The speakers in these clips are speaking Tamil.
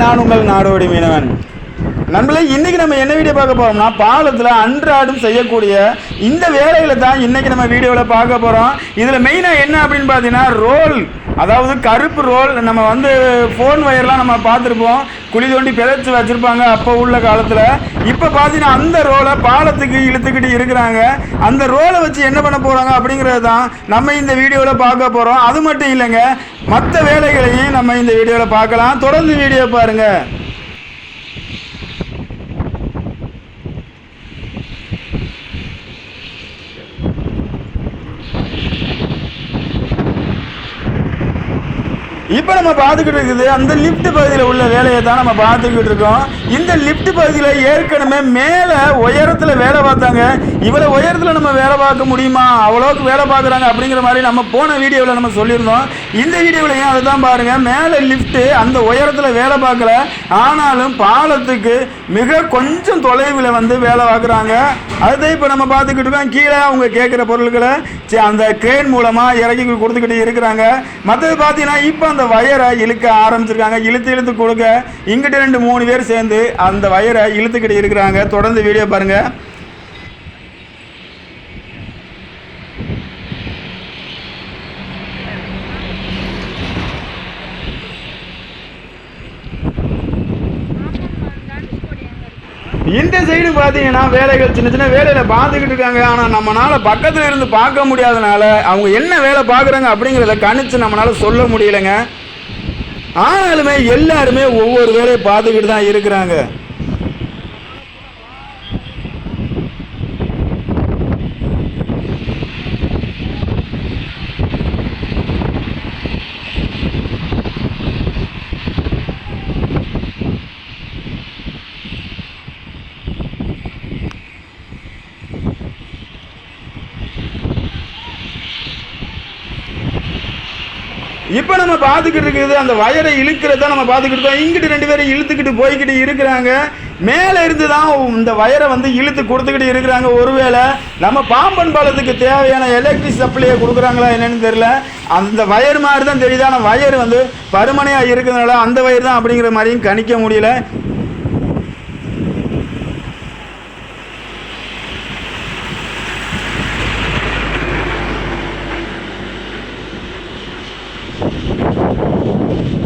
நான் உங்கள் நாடோடி மீனவன் நம்மளே இன்றைக்கி நம்ம என்ன வீடியோ பார்க்க போகிறோம்னா பாலத்தில் அன்றாடம் செய்யக்கூடிய இந்த வேலைகளை தான் இன்றைக்கி நம்ம வீடியோவில் பார்க்க போகிறோம் இதில் மெயினாக என்ன அப்படின்னு பார்த்தீங்கன்னா ரோல் அதாவது கருப்பு ரோல் நம்ம வந்து ஃபோன் ஒயர்லாம் நம்ம பார்த்துருப்போம். குழி தோண்டி பிழைச்சி வச்சுருப்பாங்க அப்போ உள்ள காலத்தில். இப்போ பார்த்தீங்கன்னா அந்த ரோலை பாலத்துக்கு இழுத்துக்கிட்டு இருக்கிறாங்க. அந்த ரோலை வச்சு என்ன பண்ண போகிறாங்க அப்படிங்கிறது தான் நம்ம இந்த வீடியோவில் பார்க்க போகிறோம் அது மட்டும் இல்லைங்க மற்ற வேலைகளையும் நம்ம இந்த வீடியோவில் பார்க்கலாம். தொடர்ந்து வீடியோ பாருங்கள் இப்போ நம்ம பார்த்துக்கிட்டு இருக்குது அந்த லிஃப்ட் பகுதியில் உள்ள வேலையை தான் நம்ம பார்த்துக்கிட்டு இருக்கோம். இந்த லிஃப்ட் பகுதியில் ஏற்கனவே மேலே உயரத்தில் வேலை பார்த்தாங்க. இவ்வளோ உயரத்தில் நம்ம வேலை பார்க்க முடியுமா? அவ்வளோக்கு வேலை பார்க்குறாங்க அப்படிங்கிற மாதிரி நம்ம போன வீடியோவில் நம்ம சொல்லியிருந்தோம். இந்த வீடியோவிலையும் அதை தான் பாருங்கள் மேலே லிஃப்ட்டு அந்த உயரத்தில் வேலை பார்க்கல. ஆனாலும் பாலத்துக்கு மிக கொஞ்சம் தொலைவில் வந்து வேலை பார்க்குறாங்க. அதை இப்போ நம்ம பார்த்துக்கிட்டு இருக்கோம். கீழே அவங்க கேட்குற பொருட்களை அந்த கிரேன் மூலமாக இறக்கி கொடுத்துக்கிட்டு இருக்கிறாங்க. மற்றது பார்த்தீங்கன்னா இப்போ அந்த வயரை இழுக்க ஆரம்பிச்சிருக்காங்க. இழுத்து இழுத்து கொடுக்க இங்கிட்ட ரெண்டு மூணு பேர் சேர்ந்து அந்த வயரை இழுத்துக்கிட்டு இருக்கிறாங்க. தொடர்ந்து வீடியோ பாருங்கள் இந்த சைடு பார்த்தீங்கன்னா வேலைகள் சின்ன சின்ன வேலையில் பார்த்துக்கிட்டு இருக்காங்க. ஆனால் நம்மளால் பக்கத்தில் இருந்து பார்க்க முடியாதனால அவங்க என்ன வேலை பார்க்குறாங்க அப்படிங்கிறத கணிச்சு நம்மளால சொல்ல முடியலைங்க. ஆனாலுமே எல்லாருமே ஒவ்வொரு வேலையை பார்த்துக்கிட்டு தான் இருக்கிறாங்க. இப்போ நம்ம பார்த்துக்கிட்டு இருக்குது அந்த வயரை இழுக்கிறத நம்ம பார்த்துக்கிட்டு இருக்கோம். இங்கிட்டு ரெண்டு பேரும் இழுத்துக்கிட்டு போய்கிட்டு இருக்கிறாங்க. மேலே இருந்து தான் இந்த வயரை வந்து இழுத்து கொடுத்துக்கிட்டு இருக்கிறாங்க. ஒருவேளை நம்ம பாம்பன் பாலத்துக்கு தேவையான எலக்ட்ரிக் சப்ளையை கொடுக்குறாங்களா என்னன்னு தெரியல. அந்த வயர் மாதிரி தான் தெரியுது. ஆனால் வயர் வந்து பருமனையாக இருக்கிறதுனால அந்த வயர் தான் அப்படிங்கிற மாதிரியும் கணிக்க முடியல.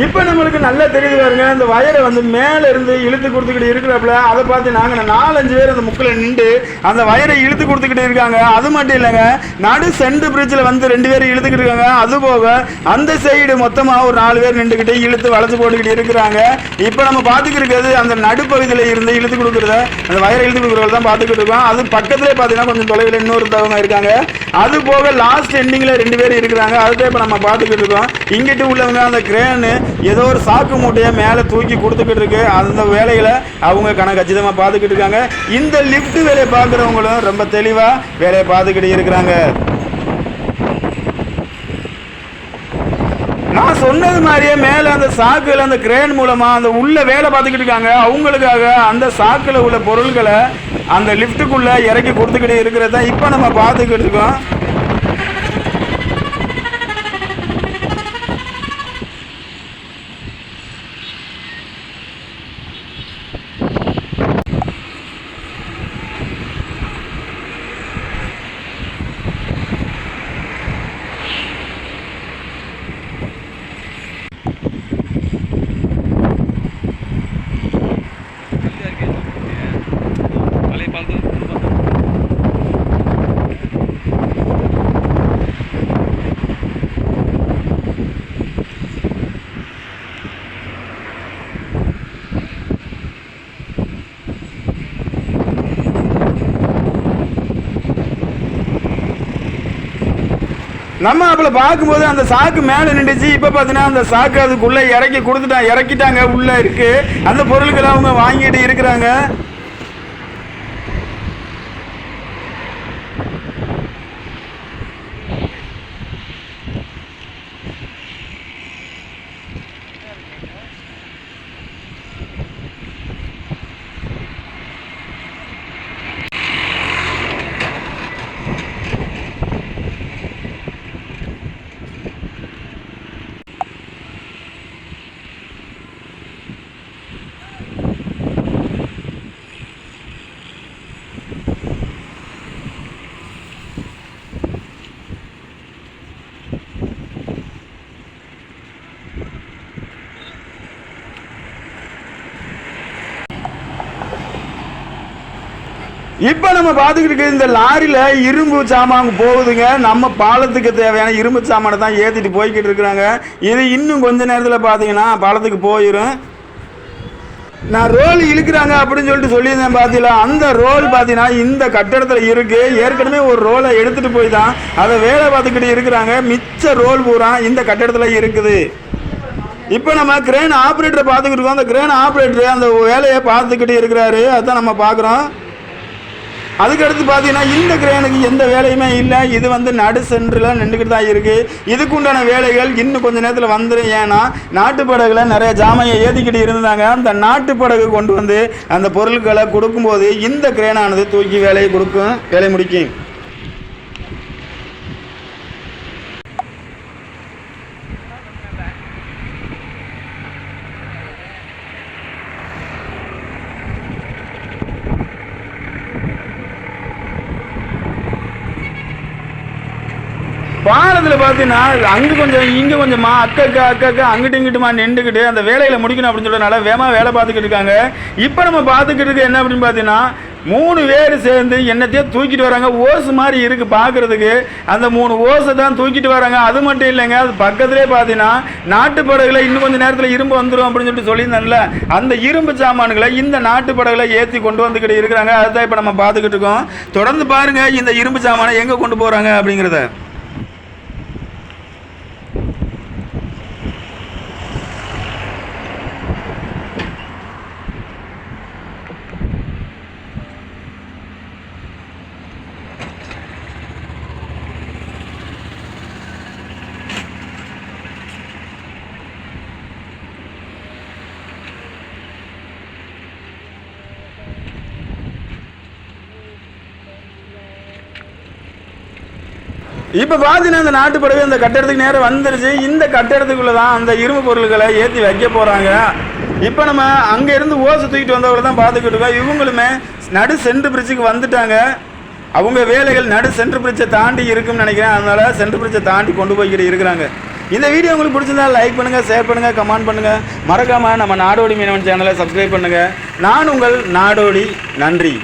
இப்போ நம்மளுக்கு நல்லா தெரியுது பாருங்க இந்த வயரை வந்து மேலே இருந்து இழுத்து கொடுத்துக்கிட்டு இருக்கிறப்பல அதை பார்த்து நாங்கள் நாலஞ்சு பேர் அந்த முக்கில் நின்று அந்த வயரை இழுத்து கொடுத்துக்கிட்டு இருக்காங்க. அது மட்டும் இல்லைங்க நடு சென்ட் பிரிட்ஜில் வந்து ரெண்டு பேர் இழுத்துக்கிட்டு இருக்காங்க. அது போக அந்த சைடு மொத்தமாக ஒரு நாலு பேர் நின்றுக்கிட்டு இழுத்து வளைச்சு போட்டுக்கிட்டு இருக்கிறாங்க. இப்போ நம்ம பார்த்துக்கிட்டு இருக்கிறது அந்த நடுப்பகுதியில் இருந்து இழுத்து கொடுக்குறத அந்த வயரை இழுத்து கொடுக்குறத தான் பார்த்துக்கிட்டு இருக்கோம். அது பக்கத்துலேயே பார்த்தீங்கன்னா கொஞ்சம் தொலைவில் இன்னொருத்தவங்க இருக்காங்க. அது போக லாஸ்ட் எண்டிங்கில் ரெண்டு பேர் இருக்கிறாங்க. அதுதான் இப்போ நம்ம பார்த்துக்கிட்டு இருக்கோம். இங்கிட்டு உள்ளவங்க அந்த கிரேனு ஏதோ ஒரு சாக்கு மூட்டையை மேலே தூக்கி கொடுத்துக்கிட்டு இருக்கு. அந்த வேலைகளை அவங்க கணக்கு கச்சிதமாக பார்த்துக்கிட்டு இருக்காங்க. இந்த லிஃப்ட் வேலையை பார்க்குறவங்களும் ரொம்ப தெளிவாக வேலையை பார்த்துக்கிட்டு இருக்கிறாங்க. நான் சொன்னது மாதிரியே மேலே அந்த சாக்குல அந்த கிரேன் மூலமாக அந்த உள்ள வேலை பார்த்துக்கிட்டு இருக்காங்க. அவங்களுக்காக அந்த சாக்கில் உள்ள பொருட்களை அந்த லிஃப்ட்டுக்குள்ளே இறக்கி கொடுத்துக்கிட்டு இருக்கிறத தான் இப்போ நம்ம பார்த்துக்கிட்டு இருக்கோம். நம்ம அப்பல பார்க்கும்போது அந்த சாக்கு மேலே நின்றுச்சு இப்போ பார்த்தீங்கன்னா அந்த சாக்கு அதுக்குள்ளே இறக்கி கொடுத்துட்டாங்க. இறக்கிட்டாங்க. உள்ளே இருக்கு. அந்த பொருட்களை அவங்க வாங்கிட்டு இருக்கிறாங்க. இப்போ நம்ம பார்த்துக்கிட்டு இந்த லாரியில் இரும்பு சாமான் போகுதுங்க. நம்ம பாலத்துக்கு தேவையான இரும்பு சாமானை தான் ஏற்றிட்டு போய்கிட்டு இருக்கிறாங்க. இது இன்னும் கொஞ்ச நேரத்தில் பார்த்தீங்கன்னா பாலத்துக்கு போயிடும் நான் ரோல் இழுக்கிறாங்க அப்படின்னு சொல்லிட்டு சொல்லியிருந்தேன் பார்த்தீங்களா அந்த ரோல் பார்த்தீங்கன்னா இந்த கட்டடத்தில் இருக்கு. ஏற்கனவே ஒரு ரோலை எடுத்துட்டு போய் தான் அதை வேலை பார்த்துக்கிட்டு இருக்கிறாங்க. மிச்ச ரோல் பூரா இந்த கட்டடத்தில் இருக்குது. இப்போ நம்ம கிரேன் ஆப்ரேட்டரை பார்த்துக்கிட்டு இருக்கோம். அந்த கிரேன் ஆப்ரேட்டர் அந்த வேலையை பார்த்துக்கிட்டு இருக்கிறாரு. அதுதான் நம்ம பார்க்குறோம் அதுக்கடுத்து பார்த்தீங்கன்னா இந்த கிரேனுக்கு எந்த வேலையுமே இல்லை. இது வந்து நடு சென்டரில் நின்றுக்கிட்டு தான் இருக்குது இதுக்கு உண்டான வேலைகள் இன்னும் கொஞ்ச நேரத்தில் வந்துடும் ஏன்னா நாட்டு படகுல நிறைய ஜாமையை ஏற்றிக்கிட்டு இருந்தாங்க. அந்த நாட்டு படகு கொண்டு வந்து அந்த பொருட்களை கொடுக்கும்போது இந்த கிரேனானது தூக்கி வேலையை கொடுக்கும் வேலை முடிக்கும். பாலத்தில் பார்த்தீங்கன்னா அங்கே கொஞ்சம் இங்கே கொஞ்சமா அக்கக்கா அக்கக்கா அங்கிட்டு இங்கிட்டுமா நின்றுக்கிட்டு அந்த வேலையில் முடிக்கணும் அப்படின்னு சொல்றதுனால வேகமாக வேலை பார்த்துக்கிட்டு இருக்காங்க. இப்போ நம்ம பார்த்துக்கிட்டு இருக்க என்ன அப்படின்னு பார்த்தீங்கன்னா மூணு பேர் சேர்ந்து என்னத்தையோ தூக்கிட்டு வராங்க. ஓசு மாதிரி இருக்குது பார்க்குறதுக்கு. அந்த மூணு ஓசை தான் தூக்கிட்டு வராங்க. அது மட்டும் இல்லைங்க அது பக்கத்துலேயே பார்த்தீங்கன்னா நாட்டு படகுல இன்னும் கொஞ்சம் நேரத்தில் இரும்பு வந்துடும் அப்படின்னு சொல்லிட்டு சொல்லியிருந்தேன்ல. அந்த இரும்பு சாமான்களை இந்த நாட்டு படகுல ஏற்றி கொண்டு வந்துக்கிட்டு இருக்கிறாங்க. அதுதான் இப்போ நம்ம பார்த்துக்கிட்டு இருக்கோம். தொடர்ந்து பாருங்க இந்த இரும்பு சாமானை எங்கே கொண்டு போகிறாங்க அப்படிங்கிறத. இப்போ பார்த்தீங்கன்னா இந்த நாட்டுப்படவே இந்த கட்டடத்துக்கு நேரம் வந்துருச்சு. இந்த கட்டடத்துக்குள்ள தான் அந்த இரும்பு பொருள்களை ஏற்றி வைக்க போகிறாங்க இப்போ நம்ம அங்கேருந்து ஓசை தூக்கிட்டு வந்தவங்களை தான் பார்த்துக்கிட்டு இருக்கோம். இவங்களுமே நடு சென்ட்ரு பிரிட்ஜுக்கு வந்துட்டாங்க. அவங்க வேலைகள் நடு சென்ட்ரு பிரிட்ஜை தாண்டி இருக்கும்னு நினைக்கிறேன். அதனால சென்ட்ரு பிரிட்ஜை தாண்டி கொண்டு போய்கிட்டு இருக்கிறாங்க. இந்த வீடியோ உங்களுக்கு பிடிச்சிருந்தா லைக் பண்ணுங்கள் ஷேர் பண்ணுங்கள் கமெண்ட் பண்ணுங்கள் மறக்காமல் நம்ம நாடோடி மீனவன் சேனலை சப்ஸ்கிரைப் பண்ணுங்கள் நான் உங்கள் நாடோடி நன்றி.